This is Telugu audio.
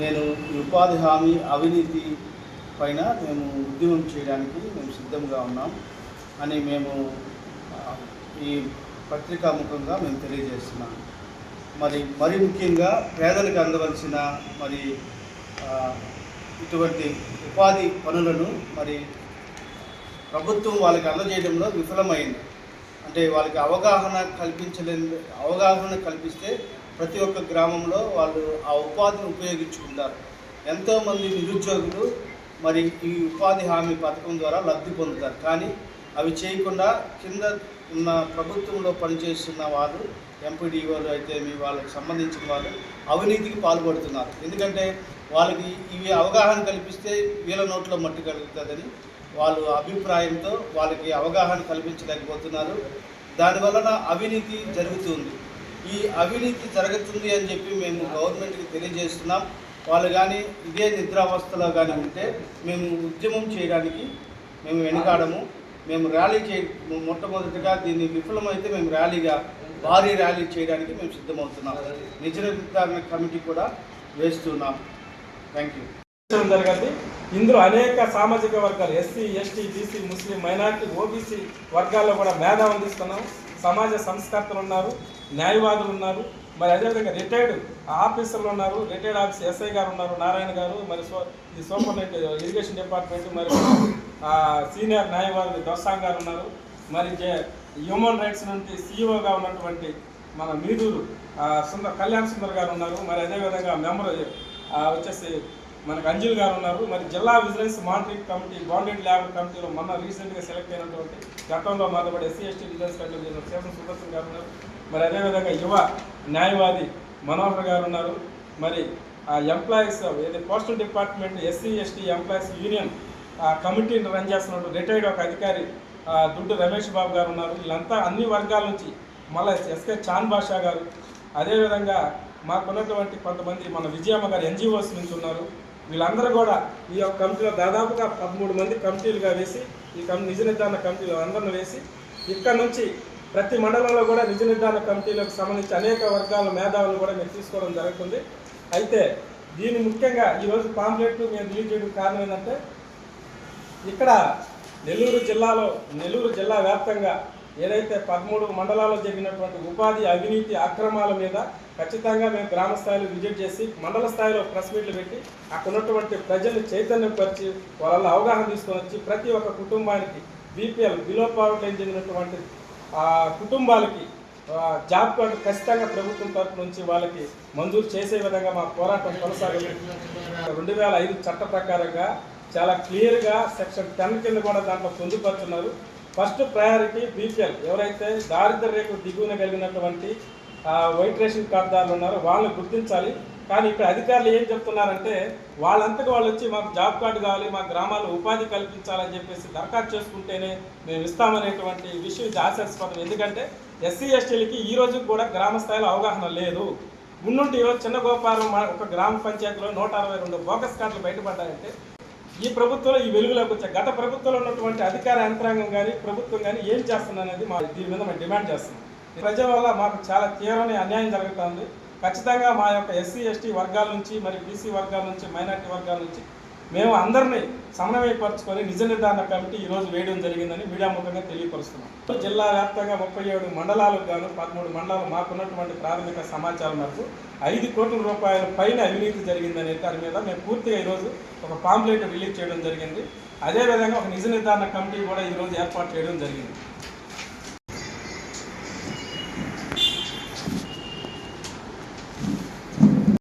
నేను ఈ ఉపాధి హామీ అవినీతి పైన మేము ఉద్యమం చేయడానికి మేము సిద్ధంగా ఉన్నాం అని మేము ఈ పత్రికాముఖంగా మేము తెలియజేస్తున్నాం. మరి మరి ముఖ్యంగా పేదలకు అందవలసిన మరి ఇటువంటి ఉపాధి పనులను మరి ప్రభుత్వం వాళ్ళకి అందజేయడంలో విఫలమైంది. అంటే వాళ్ళకి అవగాహన కల్పించలేని అవగాహన కల్పిస్తే ప్రతి ఒక్క గ్రామంలో వాళ్ళు ఆ ఉపాధిని ఉపయోగించుకుంటారు. ఎంతోమంది నిరుద్యోగులు మరి ఈ ఉపాధి హామీ పథకం ద్వారా లబ్ధి పొందుతారు. కానీ అవి చేయకుండా కింద ఉన్న ప్రభుత్వంలో పనిచేస్తున్న వాళ్ళు ఎంపీడీఓలు అయితే మీ వాళ్ళకి సంబంధించిన వాళ్ళు అవినీతికి పాల్పడుతున్నారు. ఎందుకంటే వాళ్ళకి ఇవి అవగాహన కల్పిస్తే వీళ్ళ నోట్లో మట్టి కలుగుతుందని వాళ్ళు అభిప్రాయంతో వాళ్ళకి అవగాహన కల్పించలేకపోతున్నారు. దానివలన అవినీతి జరుగుతుంది. ఈ అవినీతి జరుగుతుంది అని చెప్పి మేము గవర్నమెంట్కి తెలియజేస్తున్నాం. వాళ్ళు కానీ ఇదే నిద్రావస్థలో కానీ ఉంటే మేము ఉద్యమం చేయడానికి మేము వెనుకాడము. మేము ర్యాలీ చే మొట్టమొదటిగా దీన్ని విఫలమైతే మేము ర్యాలీగా భారీ ర్యాలీ చేయడానికి మేము సిద్ధమవుతున్నాం. నిజ నిర్ధారణ కమిటీ కూడా వేస్తున్నాం. Thank you. చేయడం జరిగింది ఇందులో అనేక సామాజిక వర్గాలు ఎస్సీ ఎస్టీ బీసీ ముస్లిం మైనార్టీ ఓబీసీ వర్గాల్లో కూడా మేధావులు తీసుకున్నాం. సమాజ సంస్కర్తలు ఉన్నారు. న్యాయవాదులు ఉన్నారు. మరి అదేవిధంగా రిటైర్డ్ ఆఫీసర్లు ఉన్నారు. రిటైర్డ్ ఆఫీసర్ ఎస్ఐ గారు ఉన్నారు. నారాయణ గారు మరి సో ఈ సూపరింటెండెంట్ ఇరిగేషన్ డిపార్ట్మెంట్ మరి సీనియర్ న్యాయవాదులు దొస్సాంగ్ గారు ఉన్నారు. మరి హ్యూమన్ రైట్స్ నుండి సీఈఓగా ఉన్నటువంటి మన మీదూరు సుందర్ కళ్యాణ్ సుందర్ గారు ఉన్నారు. మరి అదేవిధంగా మెంబర్ వచ్చేసి మనకు అంజలి గారు ఉన్నారు. మరి జిల్లా vigilance monitoring committee bonded labour కమిటీలో మొన్న రీసెంట్గా సెలెక్ట్ అయినటువంటి గతంలో మాట్లాడే SC ST vigilance committee Seshan Sudarshan గారు ఉన్నారు. మరి అదేవిధంగా యువ న్యాయవాది మనోహర్ గారు ఉన్నారు. మరి ఆ ఎంప్లాయీస్ ఏది postal department SC ST employees union ఆ కమిటీని రన్ చేస్తున్నట్టు రిటైర్డ్ ఒక అధికారి దుడ్డు రమేష్ బాబు గారు ఉన్నారు. వీళ్ళంతా అన్ని వర్గాల నుంచి మళ్ళీ ఎస్కే చాన్ బాషా గారు. అదేవిధంగా మాకున్నటువంటి కొంతమంది మన విజయమ్మ గారు ఎన్జిఓస్ నుంచి ఉన్నారు. వీళ్ళందరూ కూడా ఈ యొక్క కమిటీలో దాదాపుగా పదమూడు మంది కమిటీలుగా వేసి ఈ కమి నిజ నిర్ధారణ కమిటీలో అందరిని వేసి ఇక్కడ నుంచి ప్రతి మండలంలో కూడా నిజ నిర్ధారణ కమిటీలకు సంబంధించి అనేక వర్గాల మేధావులు కూడా మేము తీసుకోవడం జరుగుతుంది. అయితే దీని ముఖ్యంగా ఈరోజు పాంప్లెట్లు మేము రిలీజ్ చేయడం కారణం ఏంటంటే ఇక్కడ నెల్లూరు జిల్లాలో నెల్లూరు జిల్లా వ్యాప్తంగా ఏదైతే పదమూడు మండలాల్లో జరిగినటువంటి ఉపాధి అవినీతి అక్రమాల మీద ఖచ్చితంగా మేము గ్రామ స్థాయిలో విజిట్ చేసి మండల స్థాయిలో ప్రెస్ మీట్లు పెట్టి అక్కడ ఉన్నటువంటి ప్రజల్ని చైతన్యపరిచి వాళ్ళ అవగాహన తీసుకొని వచ్చి ప్రతి ఒక్క కుటుంబానికి బీపీఎల్ బిలో పావర్టీ లైన్ చెందినటువంటి కుటుంబాలకి జాబ్ కార్డు ఖచ్చితంగా ప్రభుత్వం తరపు నుంచి వాళ్ళకి మంజూరు చేసే విధంగా మా పోరాటం కొనసాగింది. రెండు వేల ఐదు చట్ట ప్రకారంగా చాలా క్లియర్గా సెక్షన్ టెన్ కింద కూడా దాంట్లో పొందుపరుచున్నారు. First priority BPL. ఎవరైతే దారిద్ర్య రేఖ దిగువన కలిగినటువంటి వైట్ రేషన్ కార్డుదారులు ఉన్నారు వాళ్ళని గుర్తించాలి. కానీ ఇక్కడ అధికారులు ఏం చెప్తున్నారంటే వాళ్ళంతకు వాళ్ళు వచ్చి మాకు జాబ్ కార్డు కావాలి మా గ్రామాల్లో ఉపాధి కల్పించాలని చెప్పేసి దరఖాస్తు చేసుకుంటేనే మేము ఇస్తామనేటువంటి విషయం ఇది ఆశాస్పదం. ఎందుకంటే ఎస్సీ ఎస్టీలకి ఈ రోజు కూడా గ్రామ స్థాయిలో అవగాహన లేదు. ఉన్నుండి ఈరోజు చిన్న గోపారం మా- ఒక గ్రామ పంచాయతీలో నూట అరవై రెండు బోగస్ కార్డులు బయటపడ్డాయంటే ఈ ప్రభుత్వంలో ఈ వెలుగులోకి వచ్చాయి గత ప్రభుత్వంలో ఉన్నటువంటి అధికార యంత్రాంగం కానీ ప్రభుత్వం కానీ ఏం చేస్తుందనేది మా దీని మీద మేము డిమాండ్ చేస్తున్నాం. ప్రజల వల్ల మాకు చాలా తీవ్రమైన అన్యాయం జరుగుతుంది. ఖచ్చితంగా మా యొక్క ఎస్సీ ఎస్టీ వర్గాల నుంచి మరి బీసీ వర్గాల నుంచి మైనార్టీ వర్గాల నుంచి మేము అందరినీ సమన్వయపరచుకొని నిజ నిర్ధారణ కమిటీ ఈరోజు వేయడం జరిగిందని మీడియా ముఖంగా తెలియపరుస్తున్నాం. జిల్లా వ్యాప్తంగా ముప్పై ఏడు మండలాలకు గాను పదమూడు మండలాలు మాకున్నటువంటి ప్రాథమిక సమాచారం మేరకు ఐదు కోట్ల రూపాయల పైన అవినీతి జరిగిందనే దాని మీద మేము పూర్తిగా ఈరోజు ఒక పాంప్లెట్ రిలీజ్ చేయడం జరిగింది. అదేవిధంగా ఒక నిజ నిర్ధారణ కమిటీ కూడా ఈరోజు ఏర్పాటు చేయడం జరిగింది.